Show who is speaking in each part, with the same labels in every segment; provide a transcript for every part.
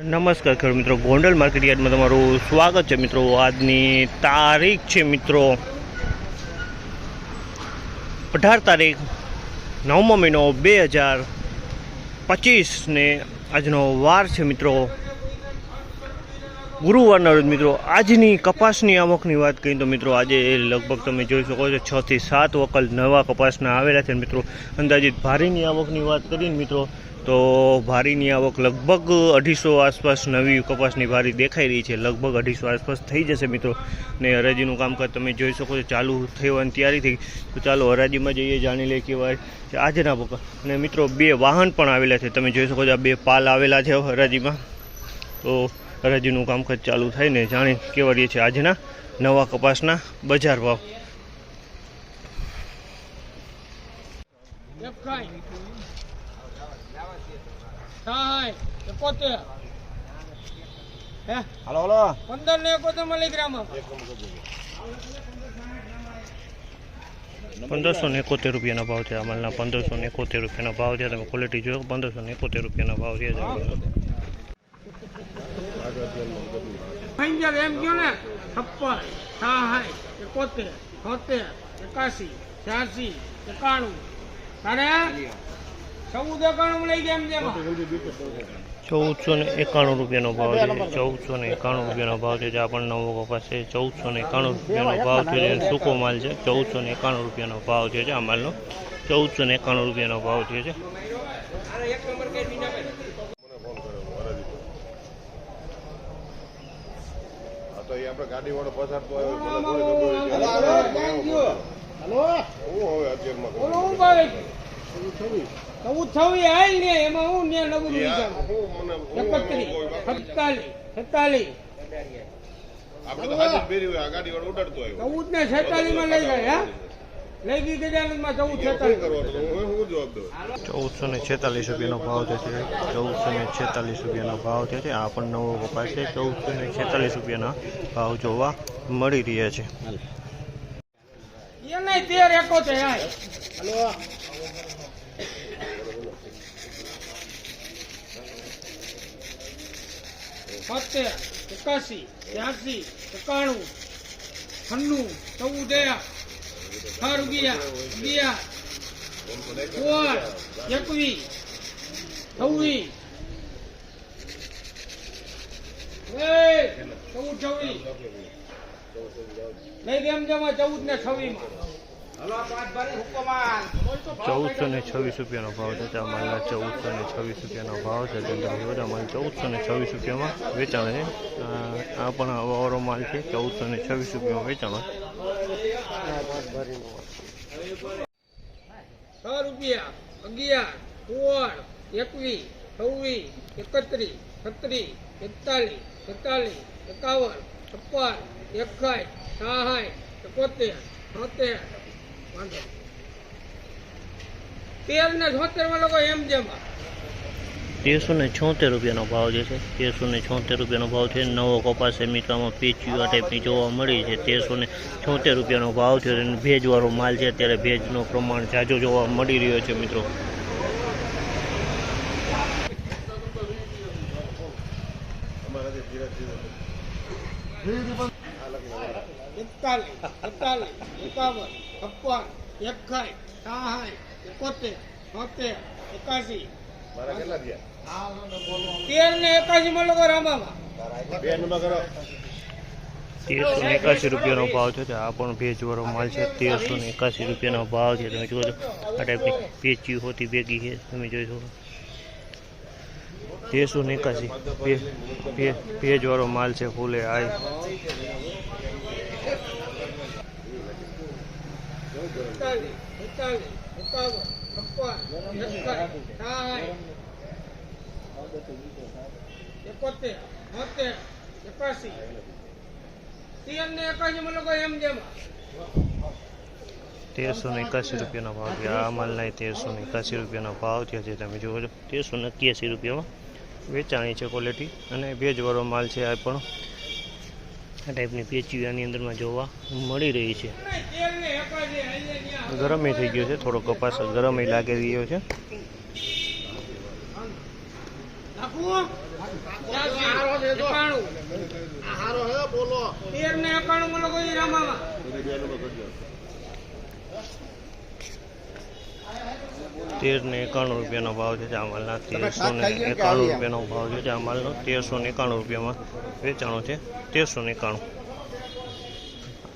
Speaker 1: નમસ્કાર ખેડૂત મિત્રો. ગોંડલ માર્કેટ યાર્ડમાં તમારું સ્વાગત છે મિત્રો. આજની તારીખ છે મિત્રો અઢાર તારીખ, નવમો મહિનો બે હજાર પચીસને આજનો વાર છે મિત્રો. ગુરુવારના રોજ મિત્રો, આજની કપાસની આવકની વાત કરીએ તો મિત્રો, આજે લગભગ તમે જોઈ શકો છો છથી સાત વકલ નવા કપાસના આવેલા છે મિત્રો. અંદાજિત ભારીની આવકની વાત કરીને મિત્રો તો ભારીની આવક લગભગ અઢીસો આસપાસ નવી કપાસની ભારી દેખાઈ રહી છે. લગભગ અઢીસો આસપાસ થઈ જશે મિત્રો. ને હરાજીનું કામકાજ તમે જોઈ શકો છો, ચાલુ થવાની તૈયારી થઈ. તો ચાલો હરાજીમાં જઈએ, જાણી લઈએ કેવા આજના પગ અને મિત્રો બે વાહન પણ આવેલા છે. તમે જોઈ શકો છો, આ બે પાલ આવેલા છે હરાજીમાં. તો હરાજીનું કામકાજ ચાલુ થાય ને જાણી કેવા રહીએ છે આજના નવા કપાસના બજાર ભાવ.
Speaker 2: સાય એકોતેર હે?
Speaker 3: હાલો હાલો.
Speaker 2: પંદર ને એકોતેર મિલીગ્રામ
Speaker 1: પંદરસો ને એકોતેર રૂપિયાના ભાવ છે અમલના પંદરસો ને એકોતેર રૂપિયાના ભાવ છે તમે ક્વોલિટી જોયો? પંદરસો ને એકોતેર રૂપિયાના ભાવ છે.
Speaker 2: એમ ગયો ને છપ્પન સાય એકોતેર છોતેર એકાસી છ્યાસી એકાણું. તારે?
Speaker 1: ચૌદસો ને એકાણું રૂપિયાનો ભાવ છે. ચૌદસો ને એકાણું રૂપિયાનો ભાવ છે. જે આપણને નવો કપાસ છે. ચૌદસો ને એકાણું રૂપિયાનો ભાવ છે. જે સૂકો માલ છે. ચૌદસો ને એકાણું રૂપિયાનો ભાવ છે આ માલનો. ચૌદસો ને એકાણું રૂપિયાનો ભાવ છે
Speaker 3: તો એ આપણે ગાડી વાળો પસાર તો આવ્યો. થોડી ખબર
Speaker 2: હલો ને એમાં હું ને નવું સત્તાલીસ સત્તાલીસ
Speaker 3: આપણે તો હાજી ફેરી હોય આ ગાડી વાળો ઉડાડતો આવ્યો.
Speaker 2: ચૌદ ને છેતાલીસમાં લઈ ગયા હા? લઈ ગઈ ગજાનંદમાં ચૌદ છેતાલીસ.
Speaker 3: કરવાનું? હું શું જવાબ દઉં.
Speaker 1: ચૌદસો ને છેતાલીસ રૂપિયાનો ભાવ ચૌદસો ને છેતાલીસ રૂપિયાનો ભાવ છે. આ પણ નવો કપાસ છે. ચૌદસો ને છેતાલીસ રૂપિયાના ભાવ જોવા મળી રહ્યા છે.
Speaker 2: એને તેર એકોતેર સત્તેર એકાસી બ્યાસી એકાણું છન્નું ચૌદ ચૌદ લઈ કેમ જમા ચૌદ ને છવ્વીસમાં
Speaker 1: ચૌદસો ને છવ્વીસ રૂપિયાનો ભાવ છે. ત્યાં માલના ચૌદસો ને છવ્વીસ રૂપિયાનો ભાવ છે. બધા માલ ચૌદસો ને છવ્વીસ રૂપિયામાં વેચાણ છે. આ પણ અવારો માલ છે. ચૌદસો ને છવ્વીસ રૂપિયામાં વેચાણ
Speaker 2: છ રૂપિયા, અગિયાર, સોળ, એકવીસ, છવ્વીસ, એકત્રીસ, છત્રીસ, એકતાલીસ, છેતાલીસ, એકાવન, છપ્પન એકાઈ સાઠ એકોતેર છોતેર. વાંધો તેર ને છોતેર લોકો એમ જેમ.
Speaker 1: તેરસો ને છોતેર રૂપિયાનો ભાવ જે છે તેરસો ને છોતેર રૂપિયાનો ભાવ છે. નવો કપાસ છે મિત્રામાં પેચીઓ આ ટાઈપની જોવા મળી છે. તેરસો ને છોતેર રૂપિયાનો ભાવ છે અને ભેજવાળો માલ છે. અત્યારે ભેજનો પ્રમાણ જાજો જોવા મળી રહ્યો છે મિત્રો.
Speaker 2: એકતાલીસ એકતાલીસ એકાવન છપ્પન એકાઈ સાઠ એકોતેર છોતેર એકાસી
Speaker 3: મારા કેટલા થયા?
Speaker 2: તેર ને એકાસી માં લોકો રામામાં.
Speaker 3: બે નંબર કરો.
Speaker 1: તેરસો ને એકાસી રૂપિયાનો ભાવ છે આ પણ ભેજવાળો માલ છે તેરસો ને એકાસી રૂપિયાનો ભાવ છે. તમે જુઓ છો આ ટાઈપની પેચી હોતી ભેગી છે તમે જોઈ શકો તેરસો ને એકાસી ભેજવાળો માલ છે ફૂલે આય
Speaker 2: ચાલી એકાવન છપ્પન એકોતેર છોતેર એકાસી તેર ને એકાસી માં લોકો એમ જેમ
Speaker 1: તેરસો ને એકાસી રૂપિયાનો ભાવ છે. આ માલના તેરસો ને એકાસી રૂપિયાનો ભાવ ત્યાંથી તમે જુઓ છો, તેરસો ને એક્યાસી રૂપિયામાં વેચાણી છે ક્વોલિટી અને ભેજવાળો માલ છે આ પણ. આ ટાઈપની પેચી આની અંદરમાં જોવા મળી રહી છે. ગરમે થઈ ગયો છે, થોડો કપાસ ગરમે લાગી રહ્યો છે. તેર ને એકાણું રૂપિયાનો ભાવ છે જામલના તેરસો ને એકાણું રૂપિયાનો ભાવ છે જામલનો તેરસો ને એકાણું રૂપિયામાં વેચાણો છે, તેરસો ને એકાણું.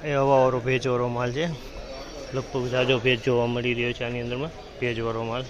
Speaker 1: એ હવાવાળો ભેજવાળો માલ છે. લગભગ જાજો ભેજ જોવા મળી રહ્યો છે આની અંદરમાં ભેજવાળો માલ.